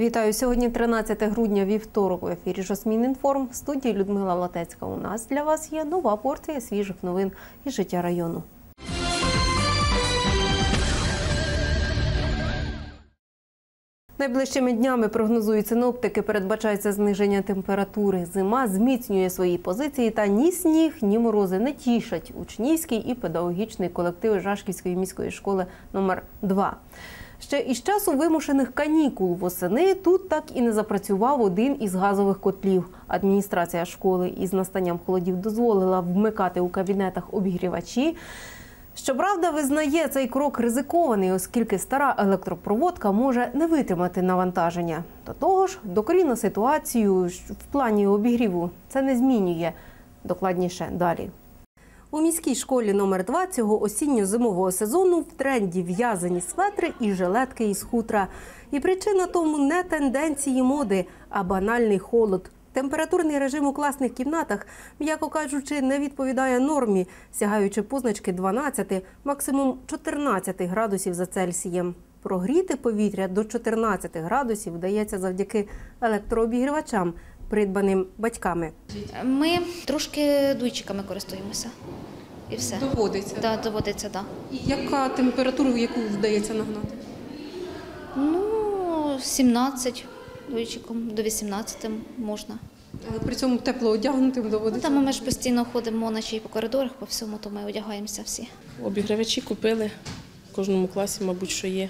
Вітаю сьогодні 13 грудня, вівторок. В ефірі Жосмінінформ. В студії Людмила Латецька. У нас для вас є нова порція свіжих новин із життя району. Найближчими днями прогнозують синоптики, передбачається зниження температури. Зима зміцнює свої позиції, та ні сніг, ні морози не тішать учнівський і педагогічний колективи Жашківської міської школи номер 2 Ще із часу вимушених канікул восени тут так і не запрацював один із газових котлів. Адміністрація школи із настанням холодів дозволила вмикати у кабінетах обігрівачі. Щоправда, визнає цей крок ризикований, оскільки стара електропроводка може не витримати навантаження. До того ж, докорінно ситуацію в плані обігріву це не змінює. Докладніше далі. У міській школі номер 2 цього осінньо-зимового сезону в тренді в'язані светри і жилетки із хутра. І причина тому не тенденції моди, а банальний холод. Температурний режим у класних кімнатах, м'яко кажучи, не відповідає нормі, сягаючи позначки 12, максимум 14 градусів за Цельсієм. Прогріти повітря до 14 градусів вдається завдяки електрообігрівачам, придбаним батьками. Ми трошки дуйчиками користуємося. І все. Доводиться. Да, доводиться, так. Да. І яка температура, яку вдається нагнати? Ну, 17 дуйчиком, до 18 можна. Але при цьому тепло одягнутим Ну, доводиться. там ми ж постійно ходимо ночі по коридорах, по всьому, то ми одягаємося всі. Обігрівачі купили. В кожному класі, мабуть, що є.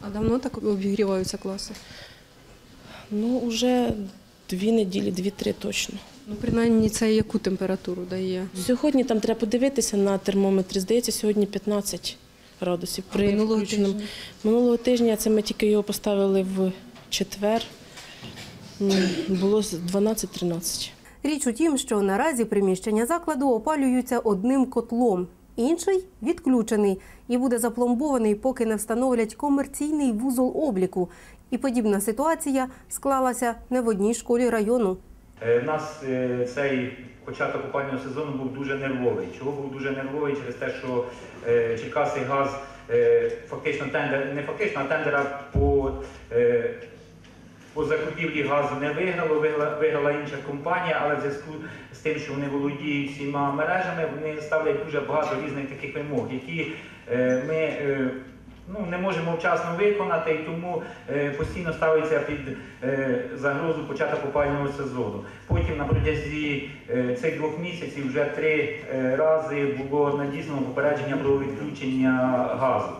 А давно так обігріваються класи? Ну, вже дві неділі, дві-три точно. Ну, принаймні, це яку температуру дає? Сьогодні там треба подивитися на термометрі. Здається, сьогодні 15 градусів. При минулого включеному- тижня? Минулого тижня це ми тільки його поставили в четвер. Було 12-13. Річ у тім, що наразі приміщення закладу опалюються одним котлом. Інший відключений і буде запломбований, поки не встановлять комерційний вузол обліку. І подібна ситуація склалася не в одній школі району. Е, У нас е, цей початок опалювального сезону був дуже нервовий. Чого був дуже нервовий? Через те, що е, Черкаси газ е, фактично тендер, не фактично, а тендера по, е, по закупівлі газу не виграло, виграла, виграла інша компанія, але в зв'язку з тим, що вони володіють всіма мережами, вони ставлять дуже багато різних таких вимог, які е, ми. Ну, не можемо вчасно виконати, і тому е, постійно ставиться під е, загрозу початок опалювального сезону. Потім на протязі е, цих двох місяців вже три е, рази було надіслано попередження про відключення газу.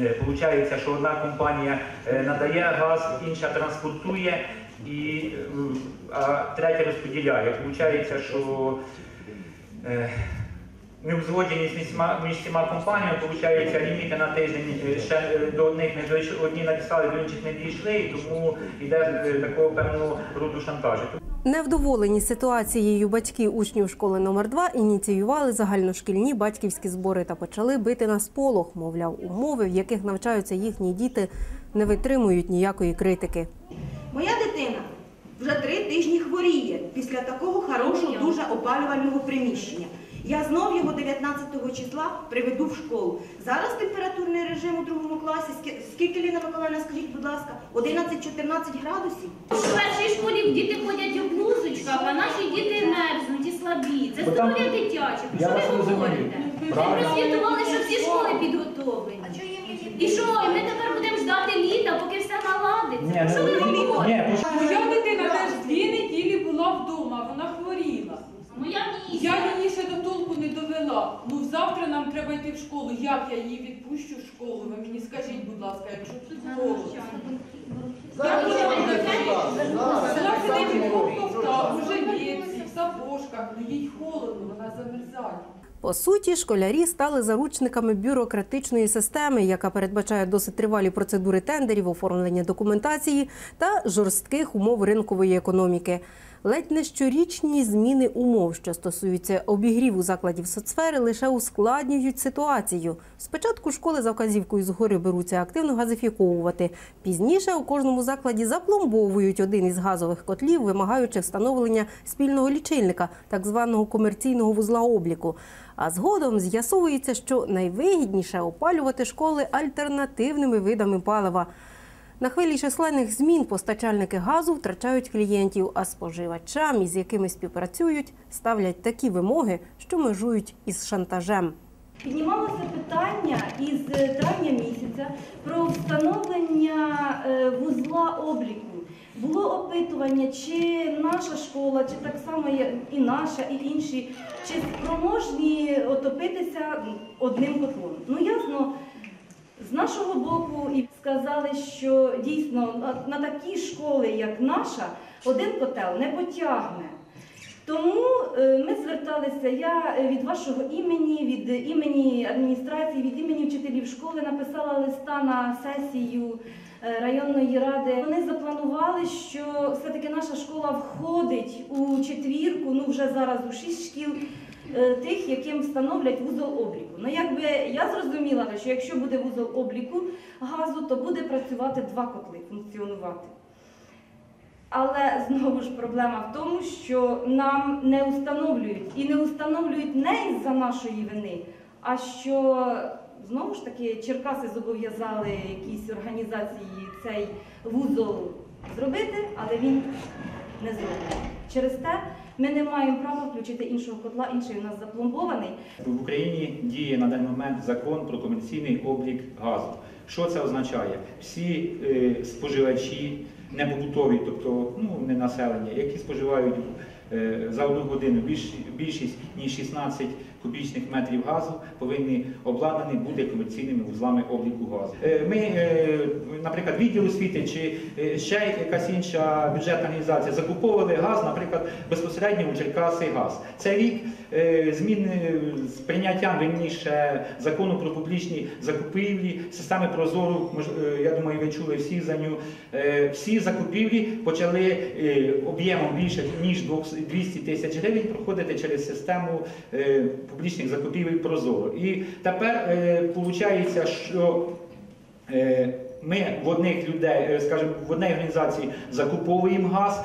Е, Получається, що одна компанія е, надає газ, інша транспортує, і, е, а третя розподіляє. Получається, що неузгодженість між всіма- між всіма компаніями, виходить, ліміти на тиждень е, ще е, до одних не дійшли, одні надіслали, до інших не дійшли, і тому йде е, такого певного роду шантажу. Невдоволені ситуацією батьки учнів школи номер 2 ініціювали загальношкільні батьківські збори та почали бити на сполох. Мовляв, умови, в яких навчаються їхні діти, не витримують ніякої критики. Моя дитина вже три тижні хворіє після такого хорошого, дуже опалювального приміщення. Я знов його 19 числа приведу в школу. Зараз температурний режим у другому класі. Скі- Скільки Ліна Миколаївна, скажіть, будь ласка, 11-14 градусів? В першій школі діти ходять у блузочках, а наші діти мерзнуть і слабі. Це там- дитяче. Про що ви говорите? Ви Правильно. просвітували, що всі школи підготовлені. І що, і ми тепер будемо ждати літа, поки все наладиться? Що ви ну, говорите? Моя дитина теж дві неділі була вдома, вона хворіла. Моя місія. Я її ще до толку не довела. Ну завтра нам треба йти в школу. Як я її відпущу в школу? Ви мені скажіть, будь ласка, якщо тут. Як вона буде? Вона сидить в двох ковтах, у жилетці, в сапожках, ну їй холодно, вона замерзає. По суті, школярі стали заручниками бюрократичної системи, яка передбачає досить тривалі процедури тендерів, оформлення документації та жорстких умов ринкової економіки. Ледь не щорічні зміни умов, що стосуються обігріву закладів соцсфери, лише ускладнюють ситуацію. Спочатку школи за вказівкою згори беруться активно газифіковувати. Пізніше у кожному закладі запломбовують один із газових котлів, вимагаючи встановлення спільного лічильника, так званого комерційного вузла обліку. А згодом з'ясовується, що найвигідніше опалювати школи альтернативними видами палива. На хвилі численних змін постачальники газу втрачають клієнтів, а споживачам, із якими співпрацюють, ставлять такі вимоги, що межують із шантажем. Піднімалося питання із травня місяця про встановлення е, вузла обліку. Було опитування, чи наша школа, чи так само і наша, і інші, чи спроможні отопитися одним котлом. Ну ясно, з нашого боку і сказали, що дійсно на- такі школи, як наша, один котел не потягне. Тому е, ми зверталися. Я від вашого імені, від імені адміністрації, від імені вчителів школи написала листа на сесію е, районної ради. Вони запланували, що все-таки наша школа входить у четвірку, ну вже зараз у шість шкіл. Е, Тих, яким встановлять вузол обліку. Ну, якби я зрозуміла, що якщо буде вузол обліку газу, то буде працювати два котли, функціонувати. Але знову ж проблема в тому, що нам не установлюють і не установлюють не із-за нашої вини, а що знову ж таки Черкаси зобов'язали якійсь організації цей вузол зробити, але він не зроблений. Через те ми не маємо права включити іншого котла, інший у нас запломбований. В Україні діє на даний момент закон про комерційний облік газу. Що це означає? Всі е, споживачі небудутові, тобто ну, не населення, які споживають е, за одну годину більш, більшість ніж 16 кубічних метрів газу, повинні обладнані бути комерційними вузлами обліку газу. Е, ми, е, наприклад, відділ освіти чи е, ще якась інша бюджетна організація закуповували газ, наприклад, безпосередньо у Черкаси газ. Це рік зміни з прийняттям вірніше закону про публічні закупівлі, системи Прозору, я думаю, ви чули всі за нього. Всі закупівлі почали об'ємом більше ніж 200 тисяч гривень проходити через систему публічних закупівель Прозоро. І тепер виходить, що Е, Ми в одних людей, е, скажімо, в одній організації закуповуємо газ,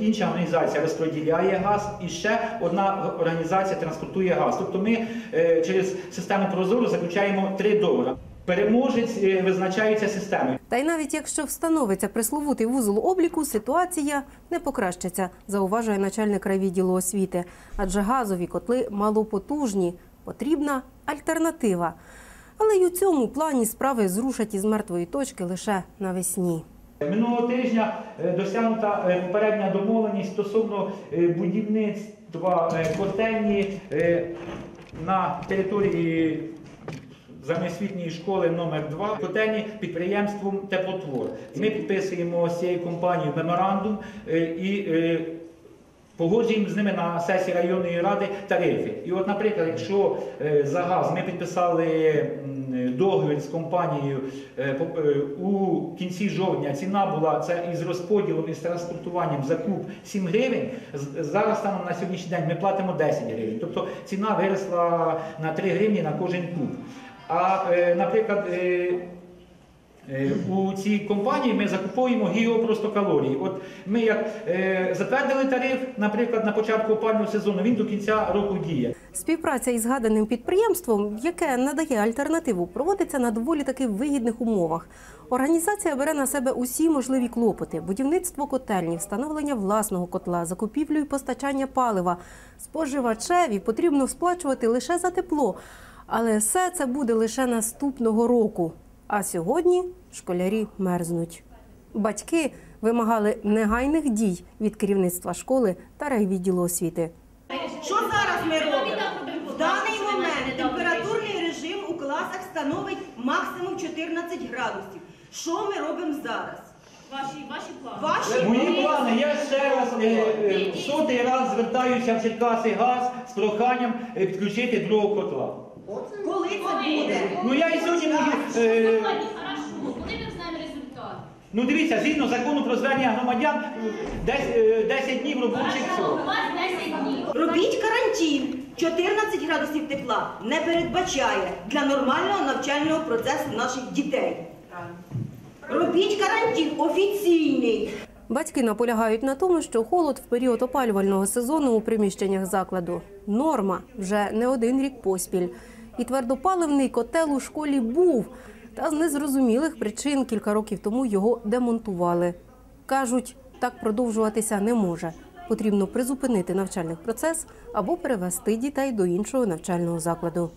інша організація розподіляє газ, і ще одна організація транспортує газ. Тобто ми е, через систему Прозору заключаємо три договори. Переможець е, визначається системою. Та й навіть якщо встановиться присловутий вузол обліку, ситуація не покращиться, зауважує начальник райвідділу освіти. Адже газові котли малопотужні, потрібна альтернатива. Але й у цьому плані справи зрушать із мертвої точки лише навесні. Минулого тижня е, досягнута е, попередня домовленість стосовно будівництва котельні на території загальноосвітньої школи номер 2 котельні підприємством Теплотвор. Ми підписуємо з цією компанією меморандум е, і е, Погоджуємо з ними на сесії районної ради тарифи. І от, наприклад, якщо е, за газ ми підписали договір з компанією у кінці жовтня, ціна була це із розподілом і з транспортуванням за куб 7 гривень. Зараз станом на сьогоднішній день ми платимо 10 гривень. Тобто ціна виросла на 3 гривні на кожен куб. А, е, наприклад, е, Е, У цій компанії ми закуповуємо гіопростокалорії. От ми як затвердили тариф, наприклад, на початку опалювального сезону, він до кінця року діє. Співпраця із згаданим підприємством, яке надає альтернативу, проводиться на доволі таки вигідних умовах. Організація бере на себе усі можливі клопоти: будівництво котельні, встановлення власного котла, закупівлю і постачання палива. Споживачеві потрібно сплачувати лише за тепло, але все це буде лише наступного року. А сьогодні школярі мерзнуть. Батьки вимагали негайних дій від керівництва школи та райвідділу освіти. Що зараз ми робимо? В даний момент температурний режим у класах становить максимум 14 градусів. Що ми робимо зараз? Ваші, ваші плани. Ваші Мої плани, я ще раз е, е, в сотий раз звертаюся в Черкаси газ з проханням е, підключити другого котла. Коли це буде? Ну я і сьогодні можу. Е, Сьогодні, хорошо, коли ми знаємо результат? ну дивіться, згідно закону про звернення громадян, десь, е, 10 днів робочих Хорошо, у вас 10 днів. Робіть карантин. 14 градусів тепла не передбачає для нормального навчального процесу наших дітей. Робіть карантин офіційний. Батьки наполягають на тому, що холод в період опалювального сезону у приміщеннях закладу норма вже не один рік поспіль. І твердопаливний котел у школі був. Та з незрозумілих причин кілька років тому його демонтували. Кажуть, так продовжуватися не може. Потрібно призупинити навчальний процес або перевести дітей до іншого навчального закладу.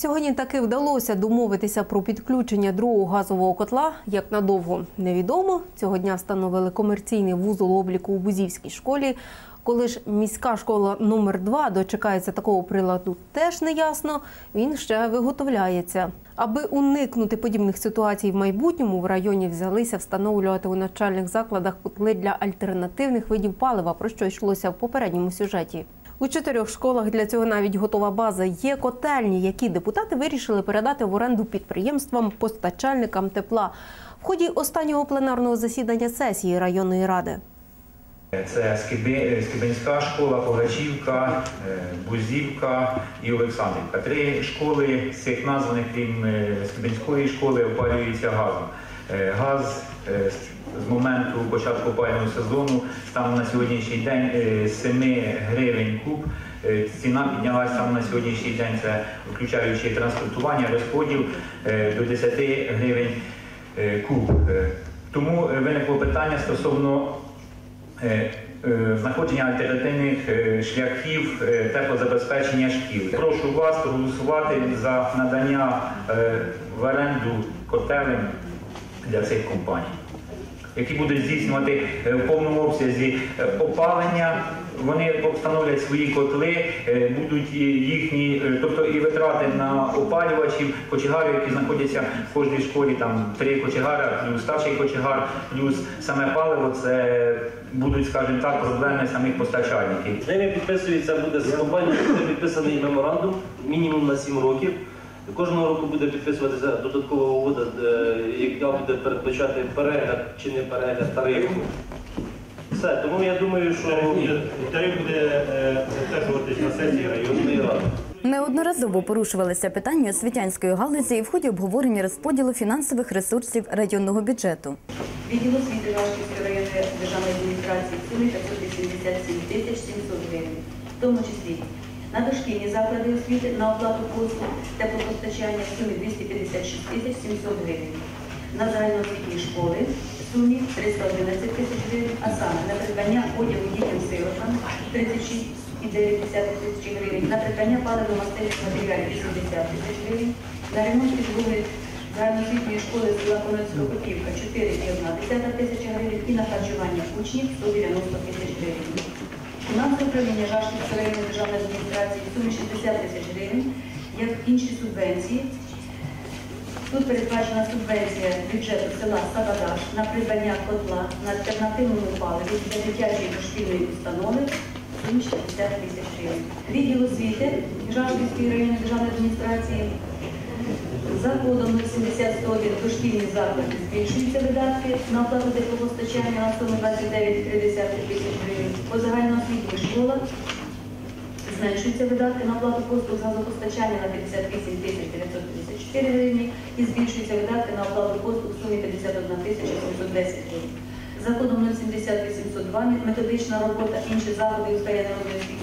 Сьогодні таки вдалося домовитися про підключення другого газового котла. Як надовго невідомо. Цього дня встановили комерційний вузол обліку у Бузівській школі. Коли ж міська школа номер 2 дочекається такого приладу, теж не ясно. Він ще виготовляється. Аби уникнути подібних ситуацій в майбутньому, в районі взялися встановлювати у навчальних закладах котли для альтернативних видів палива, про що йшлося в попередньому сюжеті. У чотирьох школах для цього навіть готова база. Є котельні, які депутати вирішили передати в оренду підприємствам, постачальникам тепла в ході останнього пленарного засідання сесії районної ради. Це Скиби- Скибинська школа, Погачівка, е, Бузівка і Олександрівка. Три школи з цих названих, крім е, Скибинської школи, опалюються газом. Е, Газ е, з- моменту початку опалювального сезону став на сьогоднішній день е, 7 гривень куб. Е, Ціна піднялася саме на сьогоднішній день, це включаючи транспортування, розподіл е, до 10 гривень е, куб. Е, Тому е, виникло питання стосовно е, е, знаходження альтернативних е, шляхів е, теплозабезпечення шкіл. Прошу вас проголосувати за надання е, в оренду котелень для цих компаній, які будуть здійснювати е, в повному обсязі е, опалення. Вони встановлять свої котли, е, будуть їхні, тобто і витрати на опалювачів, кочегарів, які знаходяться в кожній школі, там три кочегара, плюс старший кочегар, плюс саме паливо, це будуть, скажімо так, проблеми самих постачальників. З ними підписується буде з компанією, підписаний меморандум мінімум на 7 років. Кожного року буде підписуватися додаткова угода, яка буде передбачати перегляд чи не перегляд тарифу. Все, тому я думаю, що Тариф буде е, затверджуватись на сесії районної ради. Неодноразово порушувалися питання освітянської галузі в ході обговорення розподілу фінансових ресурсів районного бюджету. Відділ освіти Вашківської районної державної адміністрації в сумі 587 тисяч 700 гривень, в тому числі на дошкільні заклади освіти на оплату послуг теплопостачання в сумі 256 тисяч 700 гривень, на загальноосвітні школи в сумі 311 тисяч гривень, а саме на придбання одягу дітям-сиротам 36,9 тисяч гривень, на придбання паливно-мастильних матеріалів 80 тисяч гривень, на ремонт підлоги загальноосвітньої школи села Конецького Котівка 4,1 тисяча гривень і на харчування учнів 190 тисяч гривень. Фінансове управління Жашківської районної державної адміністрації в сумі 60 тисяч гривень, як інші субвенції. Тут передбачена субвенція бюджету села Сагадаш на придбання котла на альтернативному паливі для дитячої дошкільної установи сумі 60 тисяч гривень. Відділ освіти Жашківської районної державної адміністрації за кодом 070-101 дошкільні заклади збільшуються видатки на оплату теплопостачання на суму 29,3 тисяч гривень. По загальноосвітніх школах зменшуються видатки на оплату послуг з газопостачання на 58 тисяч 954 гривні і збільшуються видатки на оплату послуг в сумі 51 тисяча 710 гривень. За кодом 07802 методична робота, інші заходи у сфері освіти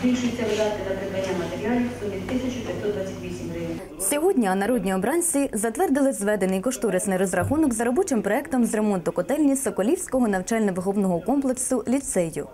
збільшуються видатки на придбання матеріалів в сумі 1528 гривень. Сьогодні народні обранці затвердили зведений кошторисний розрахунок за робочим проектом з ремонту котельні Соколівського навчально-виховного комплексу ліцею.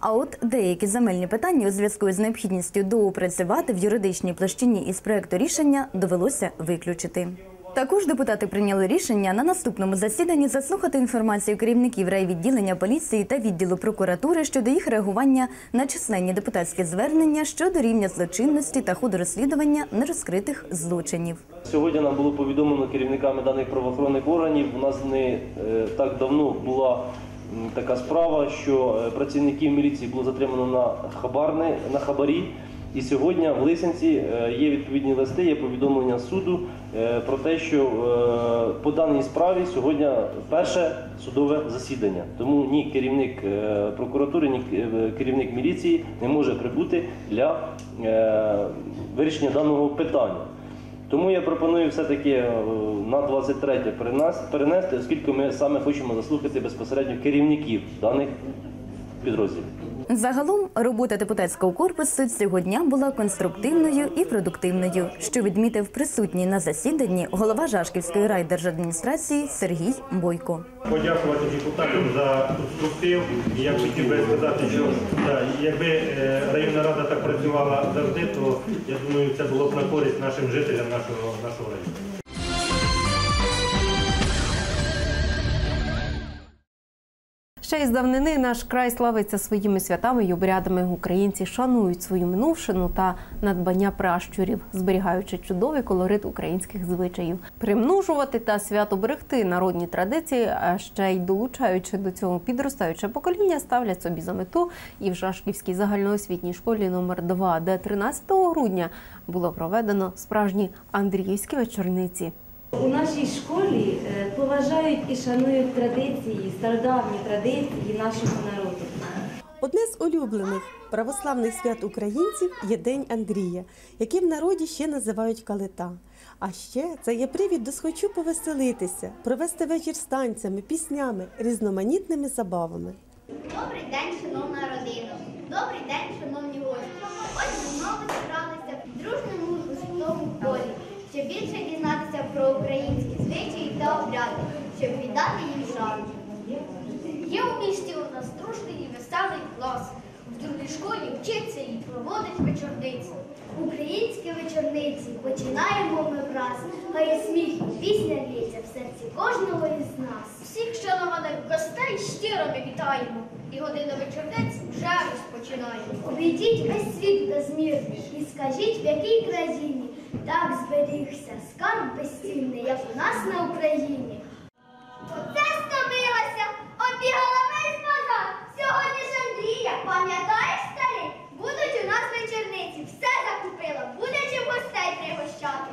А от деякі земельні питання у зв'язку з необхідністю доопрацювати в юридичній площині із проекту рішення довелося виключити. Також депутати прийняли рішення на наступному засіданні заслухати інформацію керівників райвідділення поліції та відділу прокуратури щодо їх реагування на численні депутатські звернення щодо рівня злочинності та ходу розслідування нерозкритих злочинів. сьогодні нам було повідомлено керівниками даних правоохоронних органів. У нас не е, так давно була така справа, що е, працівників міліції було затримано на хабарне на хабарі. І сьогодні в Лисянці е, є відповідні листи, є повідомлення суду е, про те, що е, по даній справі сьогодні перше судове засідання. Тому ні керівник прокуратури, ні керівник міліції не може прибути для вирішення даного питання. Тому я пропоную все-таки на 23 перенести, перенести, оскільки ми саме хочемо заслухати безпосередньо керівників даних підрозділів. Загалом робота депутатського корпусу цього дня була конструктивною і продуктивною, що відмітив присутній на засіданні голова Жашківської райдержадміністрації Сергій Бойко. Подякувати депутатам за конструктив. І я хотів би сказати, що якби е, районна рада так працювала завжди, то я думаю, це було б на користь нашим жителям нашого, нашого району. Ще із давнини наш край славиться своїми святами й обрядами. Українці шанують свою минувшину та надбання пращурів, зберігаючи чудовий колорит українських звичаїв, примножувати та свято берегти народні традиції, а ще й долучаючи до цього підростаюче покоління, ставлять собі за мету і в Жашківській загальноосвітній школі номер 2 де 13 грудня було проведено справжні Андріївські вечорниці. У нашій школі е, поважають і шанують традиції, стародавні традиції нашого народу. Одне з улюблених православних свят українців є День Андрія, який в народі ще називають калита. А ще це є привід до схочу повеселитися, провести вечір з танцями, піснями, різноманітними забавами. Добрий день, шановна родина. Добрий день, шановні гості. Ось ми знову зібралися в дружному густому колі, щоб більше дізнатися про українські звичаї та обряди, щоб віддати їм шану. Є у місті у нас дружний і веселий клас. В другій школі вчиться і проводить вечорниці. Українські вечорниці починаємо ми враз. Хай сміх і пісня лється в серці кожного із нас. Всіх шанованих гостей щиро ми вітаємо. І година вечорниць вже розпочинає. Обійдіть весь світ безмірний і скажіть, в якій країні так зберігся скарб безцінний, як у нас на Україні. Оце стомилася, обігала весь базар. Сьогодні ж Андрія, пам'ятаєш, старий? Будуть у нас вечорниці, все закупила, буде чим гостей пригощати.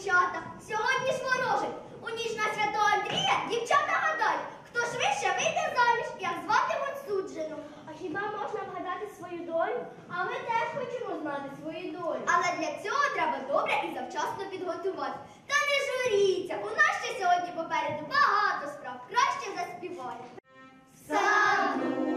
Дівчата, сьогодні ж ворожить. У ніч на святого Андрія дівчата гадають, хто швидше вийде заміж, як зватимуть суджену. А хіба можна вгадати свою долю? А ми теж хочемо знати свою долю. Але для цього треба добре і завчасно підготувати. Та не журіться, у нас ще сьогодні попереду багато справ. Краще заспівай. Саду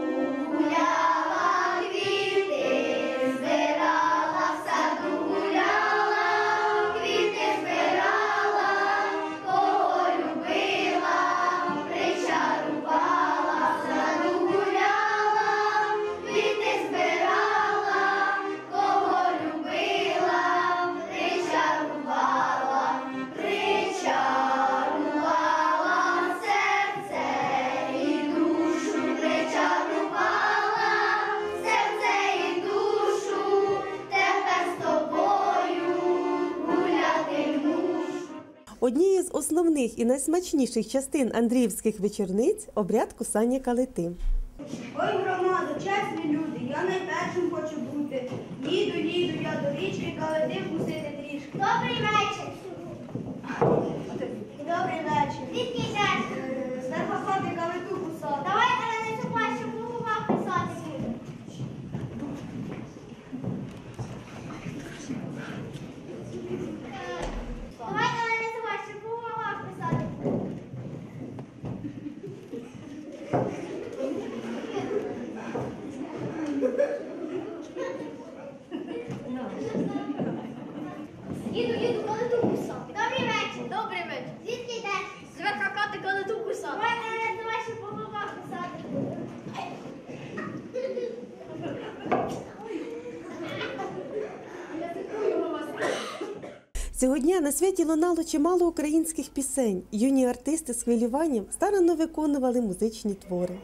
з основних і найсмачніших частин Андріївських вечорниць обряд кусання калити. на святі лунало чимало українських пісень. Юні артисти з хвилюванням старанно виконували музичні твори.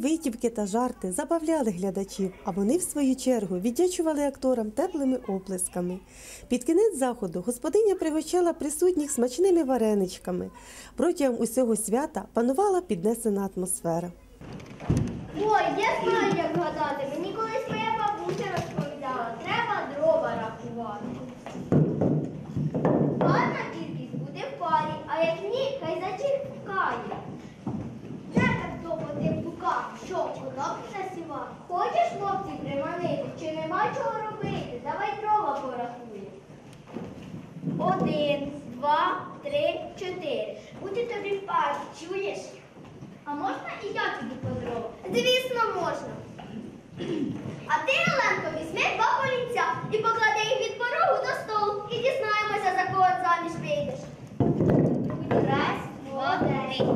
витівки та жарти забавляли глядачів, а вони, в свою чергу, віддячували акторам теплими оплесками. Під кінець заходу господиня пригощала присутніх смачними вареничками. Протягом усього свята панувала піднесена атмосфера. Ой, я знаю, як гадати. Мені колись моя бабуся розповідала, треба дрова рахувати. Гарна кількість буде в парі, а як ні, хай зачекає кудок насівав. Хочеш хлопці приманити, чи нема чого робити? Давай дрова порахує. Один, два, три, чотири. Буде тобі в парі, чуєш? А можна і я тобі по дрова? Звісно, можна. А ти, Оленко, візьми два поліця і поклади їх від порогу до столу і дізнаємося, за кого заміж вийдеш. Раз, два, три.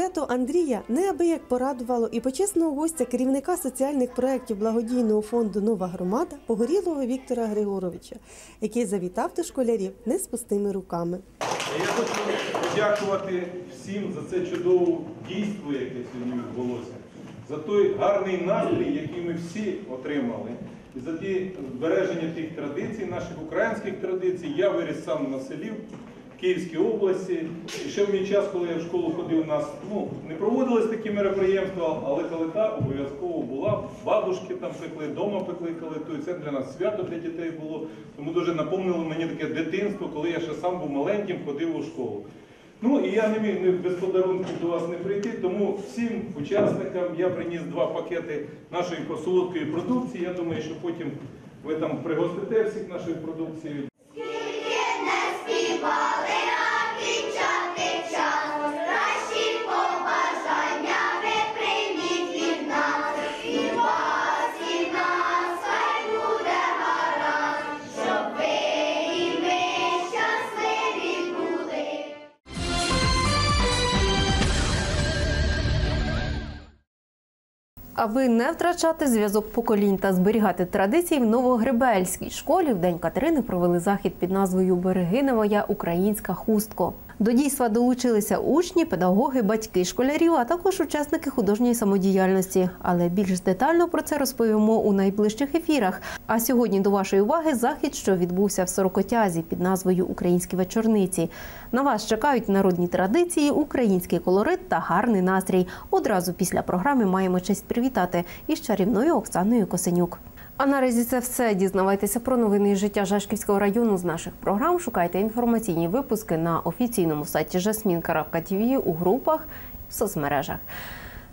Свято Андрія неабияк порадувало і почесного гостя керівника соціальних проєктів благодійного фонду Нова громада Погорілого Віктора Григоровича, який завітав до школярів не з пустими руками. Я хочу подякувати всім за це чудове дійство, яке сьогодні відбулося, за той гарний настрій, який ми всі отримали, і за ті збереження тих традицій, наших українських традицій. Я виріс сам на селі Київській області. І ще в мій час, коли я в школу ходив, у нас ну, не проводились такі мероприємства, але калита обов'язково була. Бабушки там пекли, вдома пекли калиту. І це для нас свято для дітей було. Тому дуже напомнило мені таке дитинство, коли я ще сам був маленьким, ходив у школу. Ну і я не міг без подарунків до вас не прийти, тому всім учасникам я приніс два пакети нашої солодкої продукції. Я думаю, що потім ви там пригостите всіх нашою продукцією. Аби не втрачати зв'язок поколінь та зберігати традиції в Новогребельській школі в День Катерини провели захід під назвою Берегине моя українська хустко. До дійства долучилися учні, педагоги, батьки школярів, а також учасники художньої самодіяльності. Але більш детально про це розповімо у найближчих ефірах. А сьогодні до вашої уваги захід, що відбувся в Сорокотязі під назвою Українські вечорниці. На вас чекають народні традиції, український колорит та гарний настрій. Одразу після програми маємо честь привітати із чарівною Оксаною Косенюк. А наразі це все. Дізнавайтеся про новини життя Жашківського району з наших програм. Шукайте інформаційні випуски на офіційному сайті jasmin.tv, у групах в соцмережах.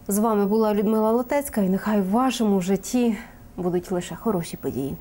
З вами була Людмила Лотецька, і нехай в вашому житті будуть лише хороші події.